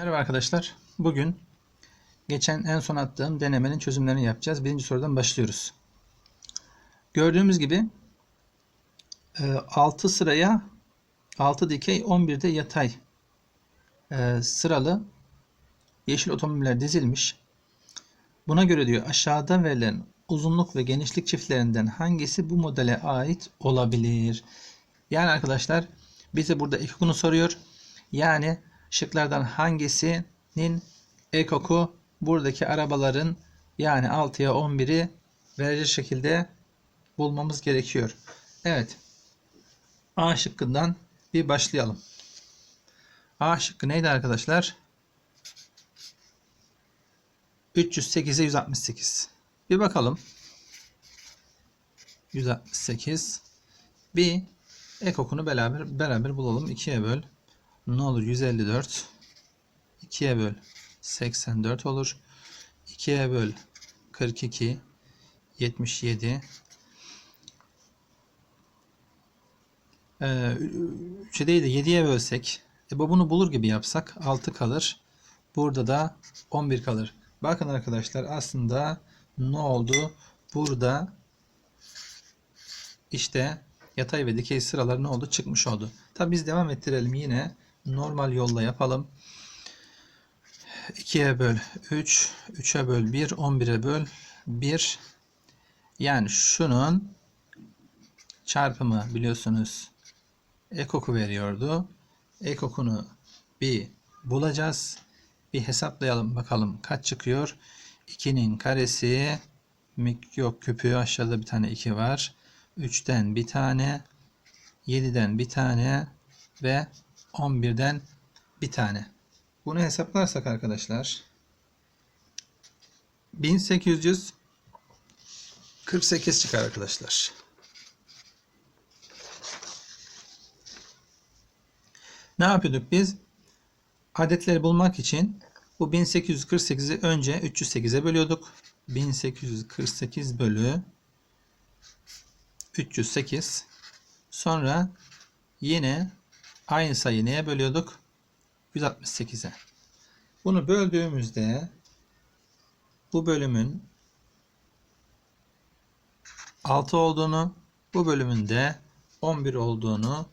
Merhaba arkadaşlar. Bugün geçen en son attığım denemenin çözümlerini yapacağız. Birinci sorudan başlıyoruz. Gördüğümüz gibi 6 sıraya 6 dikey 11 de yatay e, sıralı yeşil otomobiller dizilmiş. Buna göre diyor aşağıda verilen uzunluk ve genişlik çiftlerinden hangisi bu modele ait olabilir? Yani arkadaşlar bize burada ekokunu soruyor. Yani şıklardan hangisinin ekoku buradaki arabaların yani 6'ya 11'i verecek şekilde bulmamız gerekiyor. Evet. A şıkkından bir başlayalım. A şıkkı neydi arkadaşlar? 308'e 168. Bir bakalım. 168. Bir ekokunu beraber beraber bulalım. 2'ye böl. Ne olur 154. 2'ye böl 84 olur. 2'ye böl 42 77 ee, 3'e değil de 7'ye bölsek e, bunu bulur gibi yapsak 6 kalır. Burada da 11 kalır. Bakın arkadaşlar aslında ne oldu? Burada işte yatay ve dikey sıralar ne oldu? Çıkmış oldu. Tabi biz devam ettirelim yine. Normal yolla yapalım. 2'ye böl 3, 3'e böl 1, 11'e böl 1. Yani şunun çarpımı biliyorsunuz ekoku veriyordu. Ekokunu bir bulacağız. Bir hesaplayalım bakalım kaç çıkıyor. 2'nin karesi yok küpü aşağıda bir tane 2 var. 3'ten bir tane 7'den bir tane ve 11'den bir tane. Bunu hesaplarsak arkadaşlar 1848 çıkar arkadaşlar. Ne yapıyorduk biz? Adetleri bulmak için bu 1848'i önce 308'e bölüyorduk. 1848 bölü 308 sonra yine aynı sayı neye bölüyorduk? 168'e. Bunu böldüğümüzde bu bölümün 6 olduğunu, bu bölümün de 11 olduğunu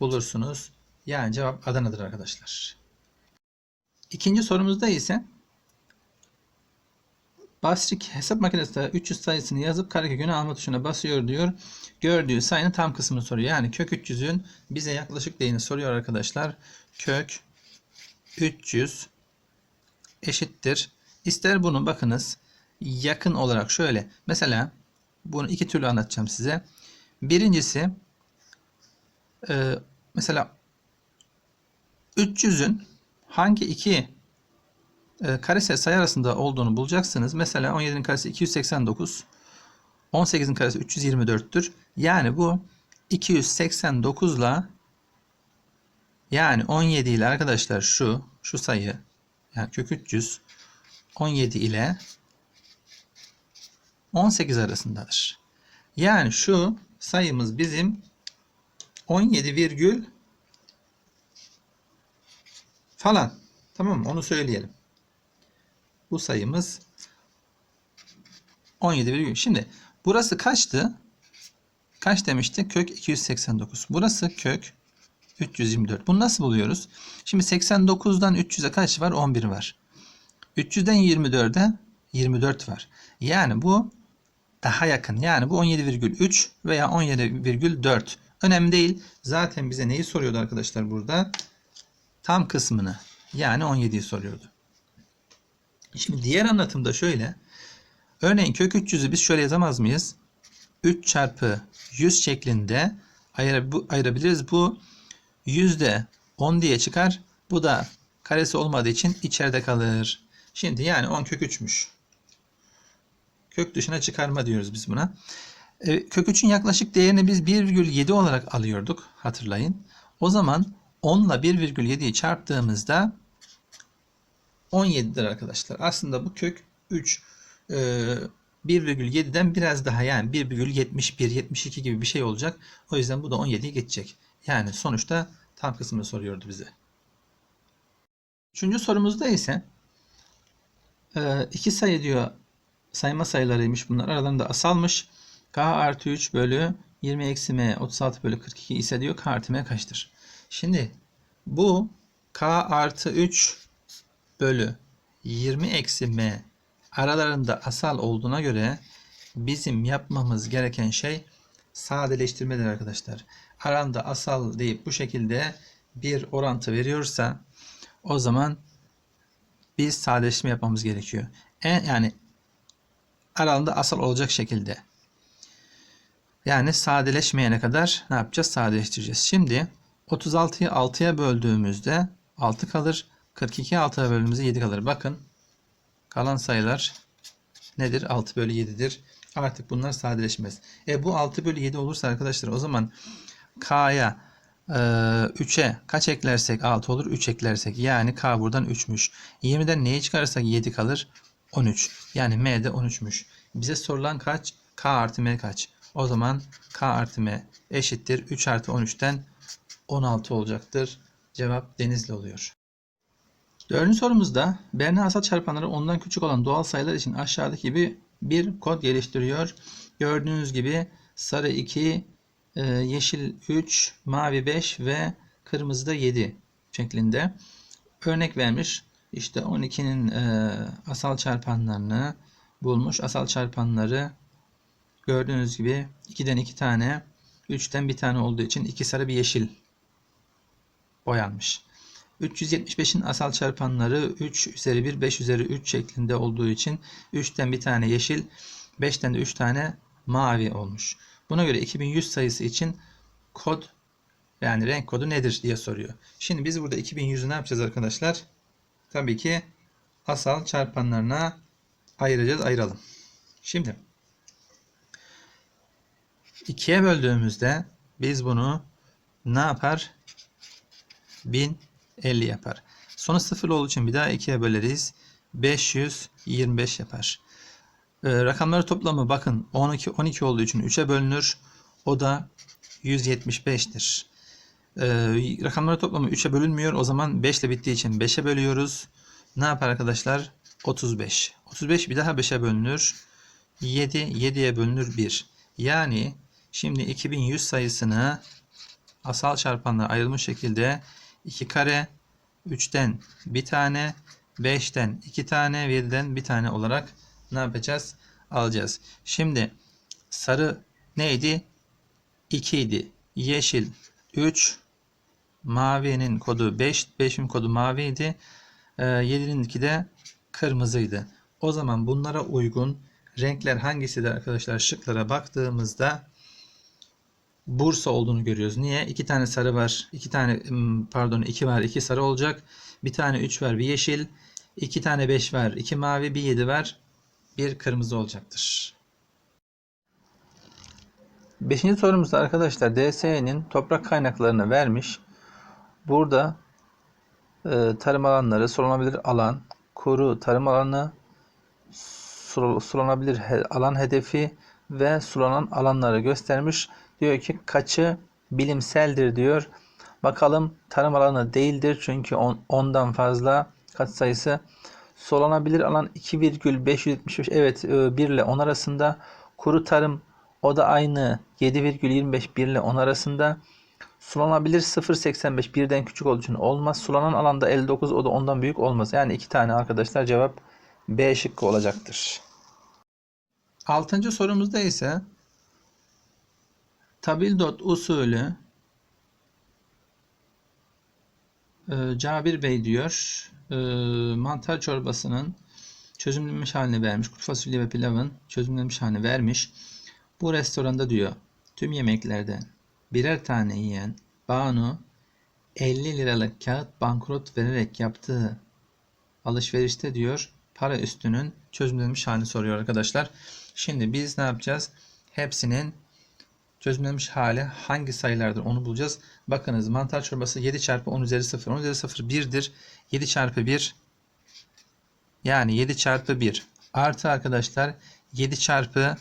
bulursunuz. Yani cevap Adana'dır arkadaşlar. İkinci sorumuzda ise Basrik hesap makinesinde 300 sayısını yazıp karekökünü alma tuşuna basıyor diyor. Gördüğü sayının tam kısmını soruyor. Yani kök 300'ün bize yaklaşık değerini soruyor arkadaşlar. Kök 300 eşittir. İster bunu bakınız yakın olarak şöyle. Mesela bunu iki türlü anlatacağım size. Birincisi e, mesela 300'ün hangi iki karesi sayı arasında olduğunu bulacaksınız. Mesela 17'nin karesi 289. 18'in karesi 324'tür. Yani bu 289 ile yani 17 ile arkadaşlar şu şu sayı yani kök 300 17 ile 18 arasındadır. Yani şu sayımız bizim 17 virgül falan. Tamam mı? Onu söyleyelim. Bu sayımız 17 virgül. Şimdi burası kaçtı? Kaç demiştik? Kök 289. Burası kök 324. Bunu nasıl buluyoruz? Şimdi 89'dan 300'e kaç var? 11 var. 300'den 24'e 24 var. Yani bu daha yakın. Yani bu 17,3 veya 17,4. Önemli değil. Zaten bize neyi soruyordu arkadaşlar burada? Tam kısmını. Yani 17'yi soruyordu. Şimdi diğer anlatımda şöyle. Örneğin kök 300'ü biz şöyle yazamaz mıyız? 3 çarpı 100 şeklinde ayırabiliriz. Bu yüzde 10 diye çıkar. Bu da karesi olmadığı için içeride kalır. Şimdi yani 10 kök 3'müş. Kök dışına çıkarma diyoruz biz buna. E, kök 3'ün yaklaşık değerini biz 1,7 olarak alıyorduk. Hatırlayın. O zaman 10 ile 1,7'yi çarptığımızda 17'dir arkadaşlar. Aslında bu kök 3 e, 1,7'den biraz daha yani 1,71 72 gibi bir şey olacak. O yüzden bu da 17'yi geçecek. Yani sonuçta tam kısmını soruyordu bize. Üçüncü sorumuzda ise e, iki sayı diyor sayma sayılarıymış bunlar. Aralarında asalmış. K artı 3 bölü 20 eksi M 36 bölü 42 ise diyor K artı M kaçtır? Şimdi bu K artı 3 bölü 20 eksi M aralarında asal olduğuna göre bizim yapmamız gereken şey sadeleştirmedir arkadaşlar. Aranda asal deyip bu şekilde bir orantı veriyorsa o zaman biz sadeleştirme yapmamız gerekiyor. En, yani aralarında asal olacak şekilde. Yani sadeleşmeyene kadar ne yapacağız? Sadeleştireceğiz. Şimdi 36'yı 6'ya böldüğümüzde 6 kalır. 42'yi 6'ya böldüğümüzde 7 kalır. Bakın kalan sayılar nedir? 6 bölü 7'dir. Artık bunlar sadeleşmez. E bu 6 bölü 7 olursa arkadaşlar o zaman K'ya e, 3'e kaç eklersek 6 olur? 3 eklersek. Yani K buradan 3'müş. 20'den neyi çıkarırsak 7 kalır? 13. Yani M de 13'müş. Bize sorulan kaç? K artı M kaç? O zaman K artı M eşittir. 3 artı 13'ten 16 olacaktır. Cevap Denizli oluyor. Dördüncü sorumuzda Berna asal çarpanları ondan küçük olan doğal sayılar için aşağıdaki gibi bir kod geliştiriyor. Gördüğünüz gibi sarı 2, e, yeşil 3, mavi 5 ve kırmızı da 7 şeklinde örnek vermiş. İşte 12'nin e, asal çarpanlarını bulmuş. Asal çarpanları gördüğünüz gibi 2'den 2 tane, 3'ten 1 tane olduğu için 2 sarı bir yeşil boyanmış. 375'in asal çarpanları 3 üzeri 1, 5 üzeri 3 şeklinde olduğu için 3'ten bir tane yeşil, 5'ten de 3 tane mavi olmuş. Buna göre 2100 sayısı için kod yani renk kodu nedir diye soruyor. Şimdi biz burada 2100'ü ne yapacağız arkadaşlar? Tabii ki asal çarpanlarına ayıracağız, ayıralım. Şimdi 2'ye böldüğümüzde biz bunu ne yapar? 1050 yapar. Sonu sıfır olduğu için bir daha 2'ye böleriz. 525 yapar. Ee, rakamları toplamı bakın 12 12 olduğu için 3'e bölünür. O da 175'tir. Ee, rakamları toplamı 3'e bölünmüyor. O zaman 5 ile bittiği için 5'e bölüyoruz. Ne yapar arkadaşlar? 35. 35 bir daha 5'e bölünür. 7 7'ye bölünür 1. Yani şimdi 2100 sayısını asal çarpanlara ayrılmış şekilde 2 kare 3'ten bir tane 5'ten 2 tane 7'den bir tane olarak ne yapacağız? Alacağız. Şimdi sarı neydi? 2 idi. Yeşil 3 mavinin kodu 5 5'in kodu maviydi. Ee, 7'ninki de kırmızıydı. O zaman bunlara uygun renkler hangisidir arkadaşlar? Şıklara baktığımızda Bursa olduğunu görüyoruz. Niye? İki tane sarı var. iki tane pardon iki var. iki sarı olacak. Bir tane 3 var. Bir yeşil. iki tane 5 var. iki mavi. Bir 7 var. Bir kırmızı olacaktır. Beşinci sorumuzda arkadaşlar DSE'nin toprak kaynaklarını vermiş. Burada e, tarım alanları, sulanabilir alan, kuru tarım alanı, sulanabilir alan hedefi ve sulanan alanları göstermiş. Diyor ki kaçı bilimseldir diyor. Bakalım tarım alanı değildir çünkü on, ondan fazla kat sayısı. Sulanabilir alan 2,575 evet 1 e, ile 10 arasında. Kuru tarım o da aynı 7,25 1 ile 10 arasında. Sulanabilir 0,85 birden küçük olduğu için olmaz. Sulanan alanda 59 o da ondan büyük olmaz. Yani iki tane arkadaşlar cevap B şıkkı olacaktır. Altıncı sorumuzda ise tabildot usulü e, Cabir Bey diyor e, mantar çorbasının çözümlenmiş halini vermiş. Kuru fasulye ve pilavın çözümlenmiş halini vermiş. Bu restoranda diyor tüm yemeklerden birer tane yiyen Banu 50 liralık kağıt bankrot vererek yaptığı alışverişte diyor para üstünün çözümlenmiş halini soruyor arkadaşlar. Şimdi biz ne yapacağız? Hepsinin çözümlenmiş hali hangi sayılardır onu bulacağız. Bakınız mantar çorbası 7 çarpı 10 üzeri 0. 10 üzeri 0 1'dir. 7 çarpı 1 yani 7 çarpı 1 artı arkadaşlar 7 çarpı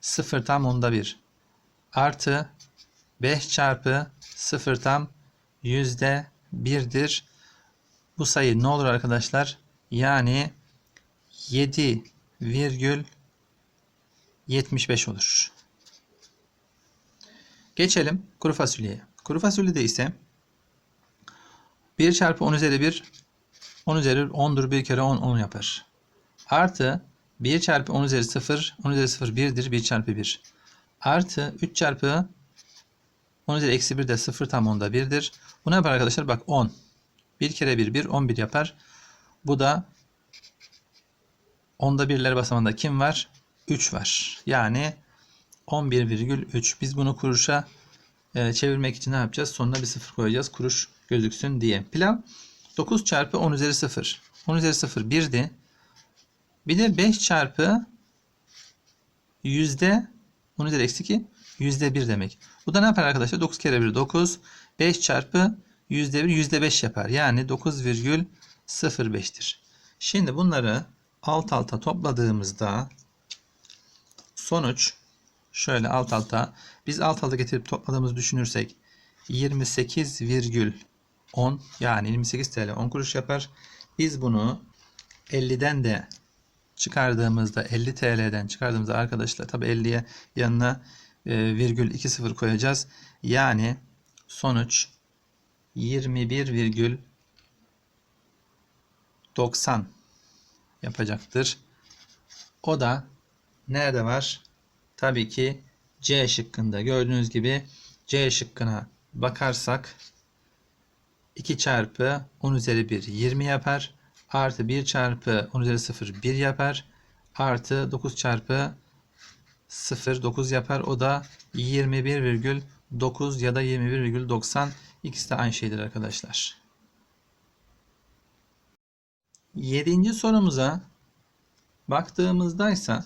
0 tam onda 1 artı 5 çarpı 0 tam yüzde 1'dir. Bu sayı ne olur arkadaşlar? Yani 7,75 olur. Geçelim kuru fasulyeye. Kuru fasulyede ise 1 çarpı 10 üzeri 1 10 üzeri 10'dur 1 kere 10 10 yapar. Artı 1 çarpı 10 üzeri 0 10 üzeri 0 1'dir 1 çarpı 1. Artı 3 çarpı 10 üzeri eksi 1 de 0 tam onda 1'dir. Bu ne yapar arkadaşlar? Bak 10. 1 kere 1 1 11 yapar. Bu da onda birler basamağında kim var? 3 var. Yani 11,3. Biz bunu kuruşa e, çevirmek için ne yapacağız? Sonuna bir sıfır koyacağız. Kuruş gözüksün diye. Pilav 9 çarpı 10 üzeri 0. 10 üzeri 0 1'di. Bir de 5 çarpı yüzde 10 üzeri eksi 2 yüzde 1 demek. Bu da ne yapar arkadaşlar? 9 kere 1 9. 5 çarpı yüzde 1 yüzde 5 yapar. Yani 9,05'tir. Şimdi bunları alt alta topladığımızda sonuç şöyle alt alta biz alt alta getirip topladığımızı düşünürsek 28,10 yani 28 TL 10 kuruş yapar. Biz bunu 50'den de çıkardığımızda 50 TL'den çıkardığımızda arkadaşlar tabi 50'ye yanına e, virgül 20 koyacağız. Yani sonuç 21,90 yapacaktır. O da nerede var? Tabii ki C şıkkında gördüğünüz gibi C şıkkına bakarsak 2 çarpı 10 üzeri 1 20 yapar. Artı 1 çarpı 10 üzeri 0 1 yapar. Artı 9 çarpı 0 9 yapar. O da 21,9 ya da 21,90 ikisi de aynı şeydir arkadaşlar. Yedinci sorumuza baktığımızda ise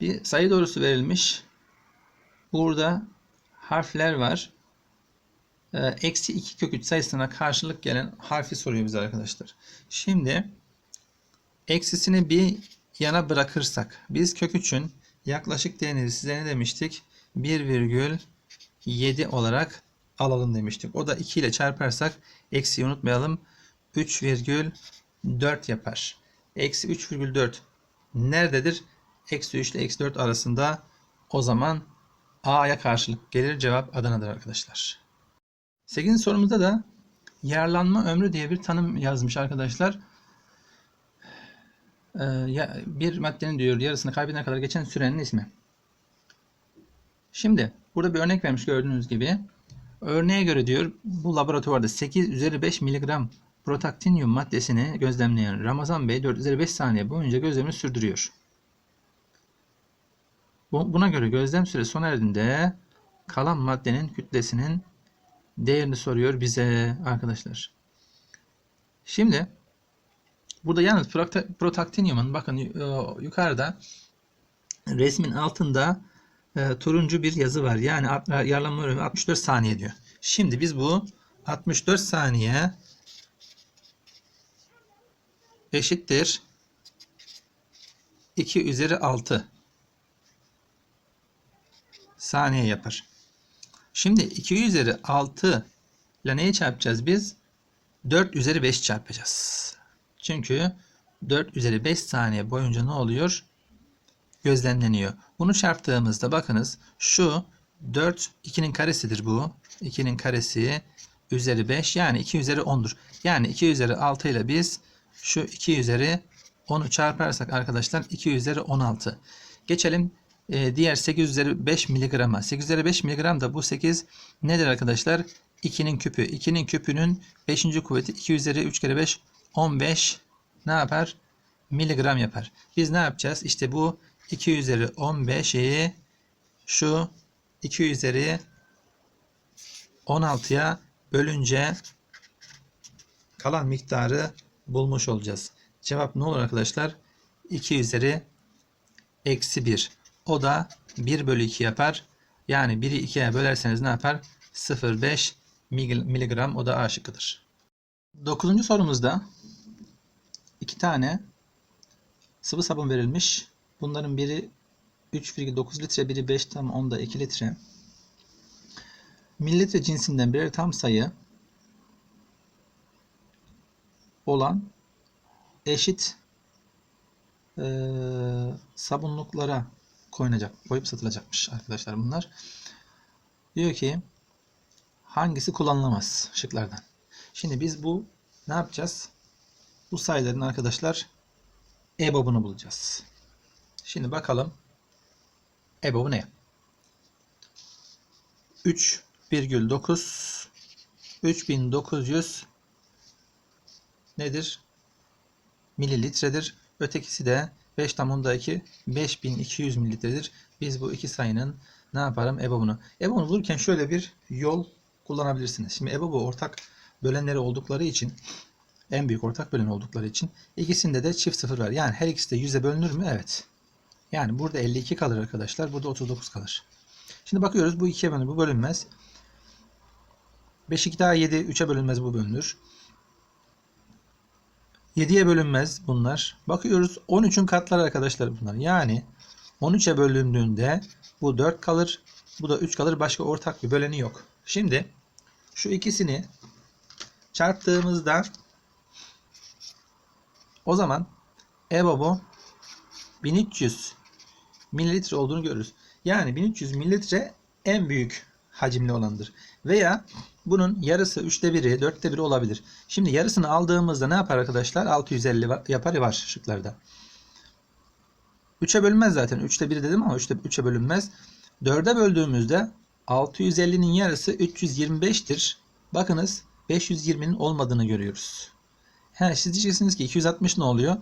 bir sayı doğrusu verilmiş. Burada harfler var. Ee, eksi 2 kök 3 sayısına karşılık gelen harfi soruyor bize arkadaşlar. Şimdi eksisini bir yana bırakırsak biz kök 3'ün yaklaşık değerini size ne demiştik? 1,7 olarak alalım demiştik. O da 2 ile çarparsak eksiyi unutmayalım. 3,4 yapar. Eksi 3,4 nerededir? Eksi 3 ile eksi 4 arasında o zaman A'ya karşılık gelir. Cevap Adana'dır arkadaşlar. 8. sorumuzda da yararlanma ömrü diye bir tanım yazmış arkadaşlar. Ee, bir maddenin diyor yarısını kaybedene kadar geçen sürenin ismi. Şimdi burada bir örnek vermiş gördüğünüz gibi. Örneğe göre diyor bu laboratuvarda 8 üzeri 5 miligram protaktinyum maddesini gözlemleyen Ramazan Bey 4 üzeri 5 saniye boyunca gözlemini sürdürüyor. Buna göre gözlem süresi sona erdiğinde kalan maddenin kütlesinin değerini soruyor bize arkadaşlar. Şimdi burada yalnız protaktinyumun bakın yukarıda resmin altında e, turuncu bir yazı var. Yani yarlanma ömrü 64 saniye diyor. Şimdi biz bu 64 saniye eşittir 2 üzeri 6 saniye yapar. Şimdi 2 üzeri 6 ile neyi çarpacağız biz? 4 üzeri 5 çarpacağız. Çünkü 4 üzeri 5 saniye boyunca ne oluyor? Gözlemleniyor. Bunu çarptığımızda bakınız şu 4 2'nin karesidir bu. 2'nin karesi üzeri 5 yani 2 üzeri 10'dur. Yani 2 üzeri 6 ile biz şu 2 üzeri 10'u çarparsak arkadaşlar 2 üzeri 16. Geçelim e, diğer 8 üzeri 5 miligrama. 8 üzeri 5 miligram da bu 8 nedir arkadaşlar? 2'nin küpü. 2'nin küpünün 5. kuvveti 2 üzeri 3 kere 5 15 ne yapar? Miligram yapar. Biz ne yapacağız? İşte bu 2 üzeri 15'i şu 2 üzeri 16'ya bölünce kalan miktarı bulmuş olacağız. Cevap ne olur arkadaşlar? 2 üzeri eksi 1. O da 1 bölü 2 yapar. Yani 1'i 2'ye bölerseniz ne yapar? 0,5 miligram o da A şıkkıdır. 9. sorumuzda iki tane sıvı sabun verilmiş. Bunların biri 3,9 litre, biri 5 tam onda 2 litre. mililitre cinsinden birer tam sayı olan eşit eee, sabunluklara koyulacak, koyup satılacakmış arkadaşlar bunlar. Diyor ki hangisi kullanılamaz şıklardan. Şimdi biz bu ne yapacağız? Bu sayıların arkadaşlar EBOB'unu bulacağız. Şimdi bakalım EBOB'u ne? 3,9 3900 nedir? Mililitredir. Ötekisi de 5 tam onda 2 5200 mililitredir. Biz bu iki sayının ne yaparım? EBOB'unu. EBOB'unu bulurken şöyle bir yol kullanabilirsiniz. Şimdi EBOB'u ortak bölenleri oldukları için en büyük ortak bölen oldukları için ikisinde de çift sıfır var. Yani her ikisi de 100'e bölünür mü? Evet. Yani burada 52 kalır arkadaşlar. Burada 39 kalır. Şimdi bakıyoruz bu 2'ye bölünür. Bu bölünmez. 5 2 daha 7. 3'e bölünmez. Bu bölünür. 7'ye bölünmez bunlar. Bakıyoruz 13'ün katları arkadaşlar bunlar. Yani 13'e bölündüğünde bu 4 kalır. Bu da 3 kalır. Başka ortak bir böleni yok. Şimdi şu ikisini çarptığımızda o zaman EBOB'u 1300 mililitre olduğunu görürüz. Yani 1300 mililitre en büyük hacimli olandır. Veya bunun yarısı 3'te 1'i 4'te 1'i olabilir. Şimdi yarısını aldığımızda ne yapar arkadaşlar? 650 va- yapar var şıklarda. 3'e bölünmez zaten. 3'te 1 dedim ama 3'te 3'e bölünmez. 4'e böldüğümüzde 650'nin yarısı 325'tir. Bakınız 520'nin olmadığını görüyoruz. He, siz diyeceksiniz ki 260 ne oluyor?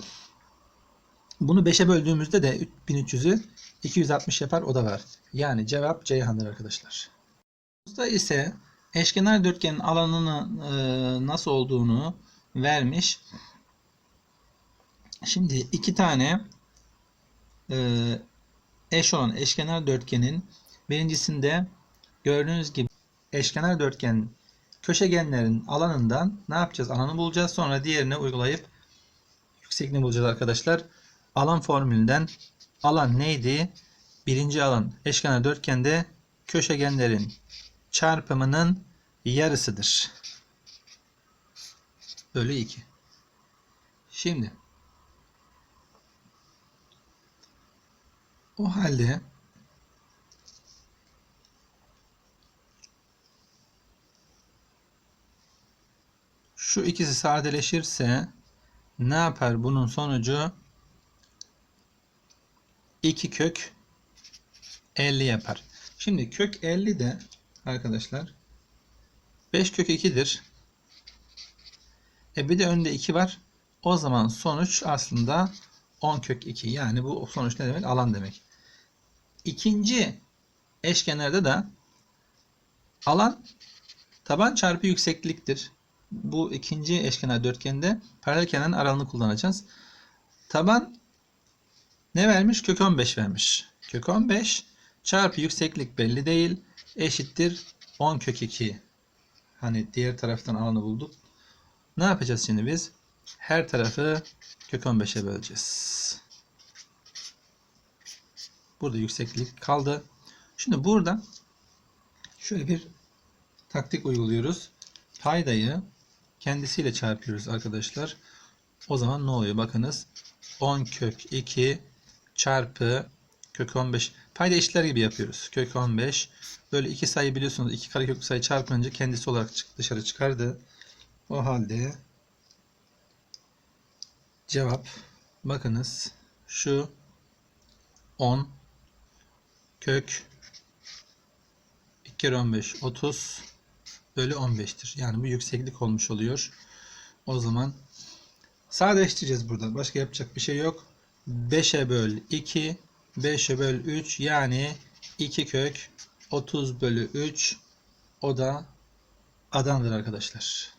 Bunu 5'e böldüğümüzde de 1300'ü 260 yapar o da var. Yani cevap Ceyhan'dır arkadaşlar. Burada ise eşkenar dörtgenin alanının e, nasıl olduğunu vermiş. Şimdi iki tane e, eş olan eşkenar dörtgenin birincisinde gördüğünüz gibi eşkenar dörtgen köşegenlerin alanından ne yapacağız? Alanı bulacağız. Sonra diğerine uygulayıp yüksekliğini bulacağız arkadaşlar. Alan formülünden alan neydi? Birinci alan eşkenar dörtgende köşegenlerin çarpımının yarısıdır. Bölü 2. Şimdi o halde şu ikisi sadeleşirse ne yapar bunun sonucu? 2 kök 50 yapar. Şimdi kök 50 de arkadaşlar 5 kök 2'dir. E bir de önde 2 var. O zaman sonuç aslında 10 kök 2. Yani bu sonuç ne demek? Alan demek. İkinci eşkenarda da alan taban çarpı yüksekliktir. Bu ikinci eşkenar dörtgende paralel kenarın aralığını kullanacağız. Taban ne vermiş? Kök 15 vermiş. Kök 15 çarpı yükseklik belli değil. Eşittir 10 kök 2. Hani diğer taraftan alanı bulduk. Ne yapacağız şimdi biz? Her tarafı kök 15'e böleceğiz. Burada yükseklik kaldı. Şimdi burada şöyle bir taktik uyguluyoruz. Paydayı kendisiyle çarpıyoruz arkadaşlar. O zaman ne oluyor? Bakınız 10 kök 2 çarpı kök 15 payda eşitler gibi yapıyoruz. Kök 15 böyle iki sayı biliyorsunuz iki kareköklü sayı çarpınca kendisi olarak dışarı çıkardı. O halde cevap bakınız şu 10 kök 2 kere 15 30 bölü 15'tir. Yani bu yükseklik olmuş oluyor. O zaman sadeleştireceğiz burada. Başka yapacak bir şey yok. 5'e böl 2 5'e böl 3 yani 2 kök 30 bölü 3 o da adandır arkadaşlar.